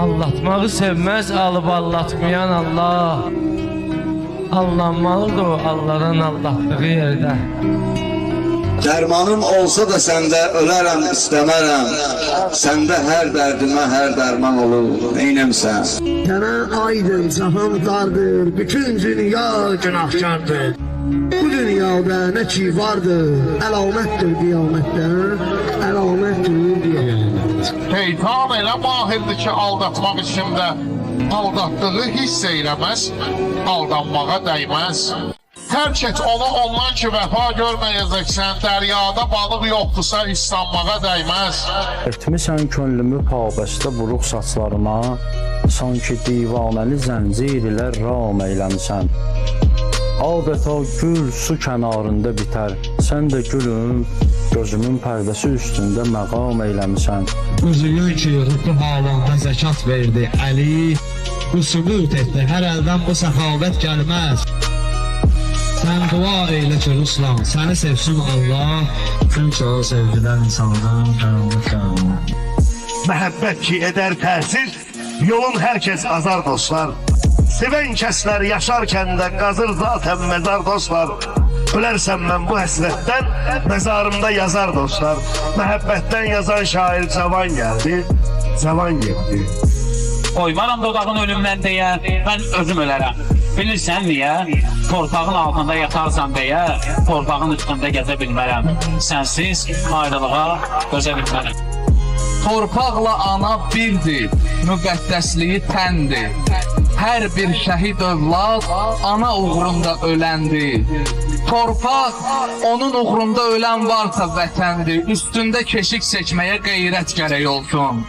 Allatmağı sevmez alıp allatmayan Allah. Allanmalıdır o Allah'ın allattığı yerde. Dərmanım olsa da səndə ölərəm istəmərəm. Səndə hər dərdimə hər dərman olur. Neynəmsən? Sana aydın cahan dardır, bütün dünya günahkardır. Bu dünyada ne ki vardır, əlamətdir qiyamətdə, əlamətdir. Şeytan elə mahirdir ki, aldatmaq işində aldatdığı hiss eyləməz, aldanmağa dəyməz. Tərk et onu ondan ki, vəfa görməyəcəksən, dəryada balıq yoxdursa islanmağa dəyməz. Etmisən könlümü pabəstə buruq saçlarıma, sanki divanəli zəncir ilə ram eyləmisən. Adeta gül su kənarında bitər, sən də gülüm, gözümün pərdəsi üstündə məqam eyləmisən. Üzülür ki, ruhu halında zəkat verdi Əli. Bu sübut etdi, hər əldən bu səxavət gəlməz. Sən dua eylə ki, Ruslan, səni sevsin Allah. Çünki o sevgilən insandan qəranlıq gəlmir. Məhəbbət ki edər təsir, yolun hər kəs azar dostlar. Sevən kəslər yaşarkən də qazır zatən məzar dostlar. Ölərsəm mən bu həsrətdən, məzarımda yazar dostlar. Məhəbbətdən yazan şair cavan gəldi, cavan getdi. Oymaram dodağın ölümdən deyə, mən özüm ölərəm. Bilirsən niyə? Torpağın altında yatarsan deyə, torpağın üstündə gəzə bilmərəm. Sənsiz ayrılığa dözə bilmərəm. Torpaqla ana birdir, müqəddəsliyi təndir. Hər bir şəhid övlad ana uğrunda öləndir. Torpaq onun uğrunda ölən varsa vətəndir. Üstündə keşik çəkməyə qeyrət gərək olsun.